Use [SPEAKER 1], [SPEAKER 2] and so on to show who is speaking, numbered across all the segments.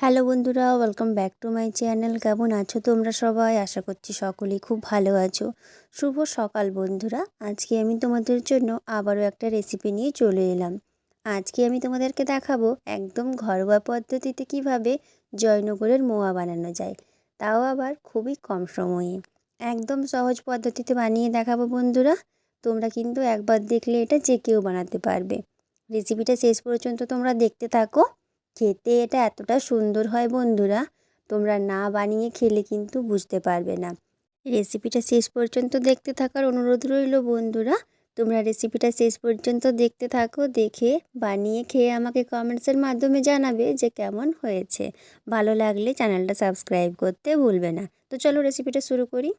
[SPEAKER 1] Hello বন্ধুরা welcome back to my channel কেমন আছো তোমরা সবাই? আশা করছি সকলেই খুব ভালো আছো। শুভ সকাল বন্ধুরা, আজকে আমি তোমাদের জন্য আবারও একটা রেসিপি নিয়ে চলে এলাম। আজকে আমি তোমাদেরকে দেখাবো একদম ঘরোয়া পদ্ধতিতে কীভাবে জয়নগরের মোয়া বানানো যায়। তাও আবার খুবই কম সময়ে। একদম সহজ পদ্ধতিতে বানিয়ে দেখাবো বন্ধুরা। তোমরা কিন্তু একবার দেখলে এটা যে কেউ বানাতে পারবে। রেসিপিটা শেষ পর্যন্ত তোমরা দেখতে থাকো। খেতে এটা এতটা সুন্দর হয় বন্ধুরা, তোমরা না বানিয়ে খেলে কিন্তু বুঝতে পারবে না। রেসিপিটা শেষ পর্যন্ত দেখতে থাকার অনুরোধ রইল বন্ধুরা, তোমরা রেসিপিটা শেষ পর্যন্ত দেখতে থাকো, দেখে বানিয়ে খেয়ে আমাকে কমেন্টসের মাধ্যমে জানাবে যে কেমন হয়েছে। ভালো লাগলে চ্যানেলটা সাবস্ক্রাইব করতে ভুলবে না। তো চলো রেসিপিটা শুরু করি।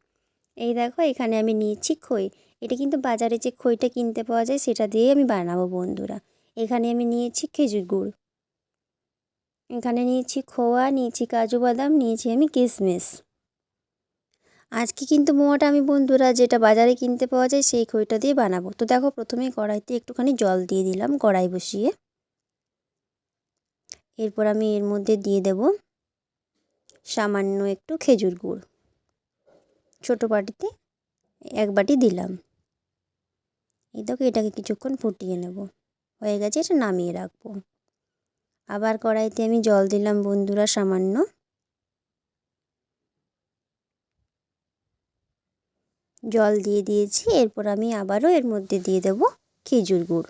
[SPEAKER 1] এই দেখো, এখানে আমি নিয়েছি খই। এটা কিন্তু বাজারে যে খইটা কিনতে পাওয়া যায়, সেটা দিয়েই আমি বানাবো বন্ধুরা। এখানে আমি নিয়েছি খেজুর গুড়। এখানে নিয়েছি খোয়া, নিয়েছি কাজু বাদাম, নিয়েছি আমি কিশমিশ আজকে কিন্তু মোয়াটা আমি বন্ধুরা যেটা বাজারে কিনতে পাওয়া যায় সেই খইটা দিয়ে বানাবো। তো দেখো প্রথমেই কড়াইতে একটুখানি জল দিয়ে দিলাম কড়াই বসিয়ে। এরপর আমি এর মধ্যে দিয়ে দেব সামান্য একটু খেজুর গুড়। ছোটো বাটিতে এক বাটি দিলাম। এই দেখো এটাকে কিছুক্ষণ ফুটিয়ে নেব। হয়ে গেছে এটা নামিয়ে রাখব। আবার কড়াইতে আমি জল দিলাম বন্ধুরা সামান্য। জল দিয়ে দিয়েছি, এরপর আমি আবারও এর মধ্যে দিয়ে দেব খেজুর গুড়।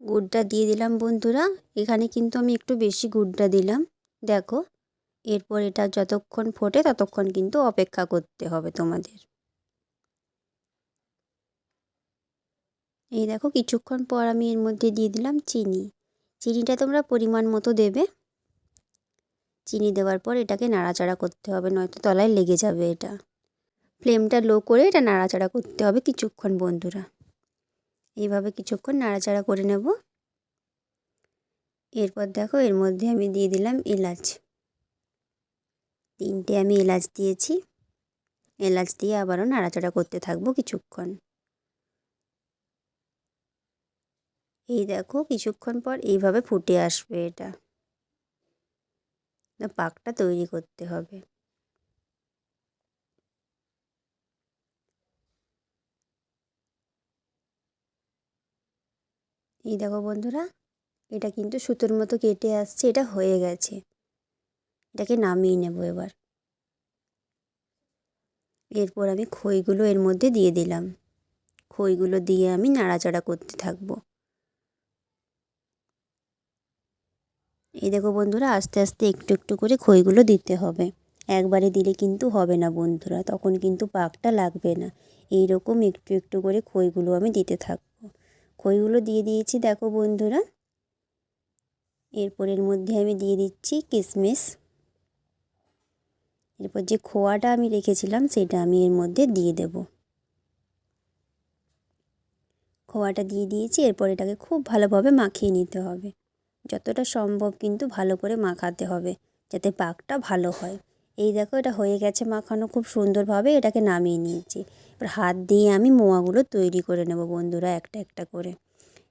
[SPEAKER 1] গুড়টা দিয়ে দিলাম বন্ধুরা, এখানে কিন্তু আমি একটু বেশি গুড়টা দিলাম। দেখো, এরপর এটা যতক্ষণ ফোটে ততক্ষণ কিন্তু অপেক্ষা করতে হবে তোমাদের। এই দেখো, কিছুক্ষণ পর আমি এর মধ্যে দিয়ে দিলাম চিনি। চিনিটা তোমরা পরিমাণ মতো দেবে। চিনি দেওয়ার পর এটাকে নাড়াচাড়া করতে হবে, নয়তো তলায় লেগে যাবে এটা। ফ্লেমটা লো করে এটা নাড়াচাড়া করতে হবে কিছুক্ষণ বন্ধুরা। এইভাবে কিছুক্ষণ নাড়াচাড়া করে নেব। এরপর দেখো এর মধ্যে আমি দিয়ে দিলাম এলাচ। তিনটে আমি এলাচ দিয়েছি। এলাচ দিয়ে আবারও নাড়াচাড়া করতে থাকব কিছুক্ষণ। এই দেখো কিছুক্ষণ পর এইভাবে ফুটে আসবে এটা। পাকটা তৈরি করতে হবে। এই দেখো বন্ধুরা, এটা কিন্তু সুতোর মতো কেটে আসছে, এটা হয়ে গেছে। এটাকে নামিয়ে নেব এবার। এরপর আমি খইগুলো এর মধ্যে দিয়ে দিলাম। খইগুলো দিয়ে আমি নাড়াচাড়া করতে থাকব। এই দেখো বন্ধুরা, আস্তে আস্তে একটু একটু করে খইগুলো দিতে হবে। একবারে দিলে কিন্তু হবে না বন্ধুরা, তখন কিন্তু পাকটা লাগবে না। এই রকম একটু একটু করে খইগুলো আমি দিতে থাকব। খইগুলো দিয়ে দিয়েছি দেখো বন্ধুরা। এরপরের মধ্যে আমি দিয়ে দিচ্ছি কিশমিশ এরপর যে খোয়াটা আমি রেখেছিলাম, সেটা আমি এর মধ্যে দিয়ে দেব। খোয়াটা দিয়ে দিয়েছি, এরপর এটাকে খুব ভালোভাবে মাখিয়ে নিতে হবে। যতটা সম্ভব কিন্তু ভালো করে মাখাতে হবে, যাতে পাকটা ভালো হয়। এই দেখো, এটা হয়ে গেছে মাখানো খুব সুন্দরভাবে, এটাকে নামিয়ে নিয়েছি। এবার হাত দিয়ে আমি মোয়াগুলো তৈরি করে নেব বন্ধুরা, একটা একটা করে।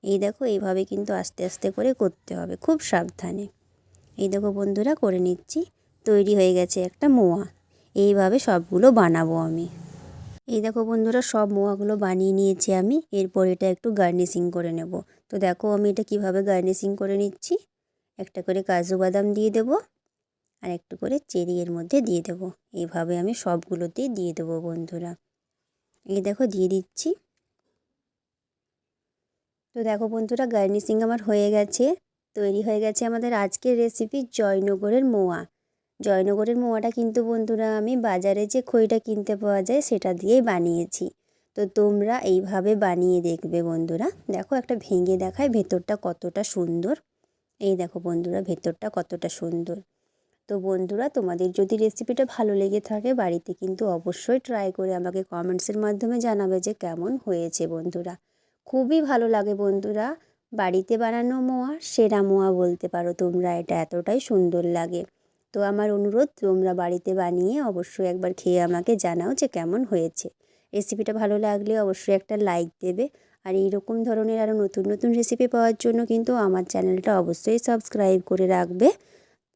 [SPEAKER 1] এই দেখো, এইভাবে কিন্তু আস্তে আস্তে করে করতে হবে, খুব সাবধানে। এই দেখো বন্ধুরা, করে নিচ্ছি। তৈরি হয়ে গেছে একটা মোয়া। এইভাবে সবগুলো বানাবো আমি। এই দেখো বন্ধুরা, সব মোয়াগুলো বানিয়ে নিয়েছি আমি। এরপর এটা একটু গার্নিশিং করে নেব। তো দেখো আমি এটা কীভাবে গার্নিশিং করে নিচ্ছি। একটা করে কাজু বাদাম দিয়ে দেব আর একটু করে চেরি এর মধ্যে দিয়ে দেব। এইভাবে আমি সবগুলোতেই দিয়ে দেবো বন্ধুরা। এই দেখো দিয়ে দিচ্ছি। তো দেখো বন্ধুরা গার্নিশিং আমার হয়ে গেছে। তৈরি হয়ে গেছে আমাদের আজকের রেসিপি জয়নগরের মোয়া। জয়নগরের মোয়াটা কিন্তু বন্ধুরা, আমি বাজারে যে খইটা কিনতে পাওয়া যায় সেটা দিয়েই বানিয়েছি। তো তোমরা এইভাবে বানিয়ে দেখবে বন্ধুরা। দেখো একটা ভেঙে দেখায় ভেতরটা কতটা সুন্দর। এই দেখো বন্ধুরা, ভেতরটা কতটা সুন্দর। তো বন্ধুরা, তোমাদের যদি রেসিপিটা ভালো লেগে থাকে, বাড়িতে কিন্তু অবশ্যই ট্রাই করে আমাকে কমেন্টসের মাধ্যমে জানাবে যে কেমন হয়েছে বন্ধুরা। খুবই ভালো লাগে বন্ধুরা। বাড়িতে বানানো মোয়া, সেরা মোয়া বলতে পারো তোমরা, এটা এতটাই সুন্দর লাগে। তো আমার অনুরোধ, তোমরা বাড়িতে বানিয়ে অবশ্যই একবার খেয়ে আমাকে জানাও যে কেমন হয়েছে। রেসিপিটা ভালো লাগলে অবশ্যই একটা লাইক দেবে। আর এইরকম ধরনের আরও নতুন নতুন রেসিপি পাওয়ার জন্য কিন্তু আমার চ্যানেলটা অবশ্যই সাবস্ক্রাইব করে রাখবে।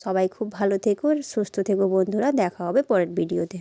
[SPEAKER 1] সবাই খুব ভালো থেকো, সুস্থ থেকো বন্ধুরা, দেখা হবে পরের ভিডিওতে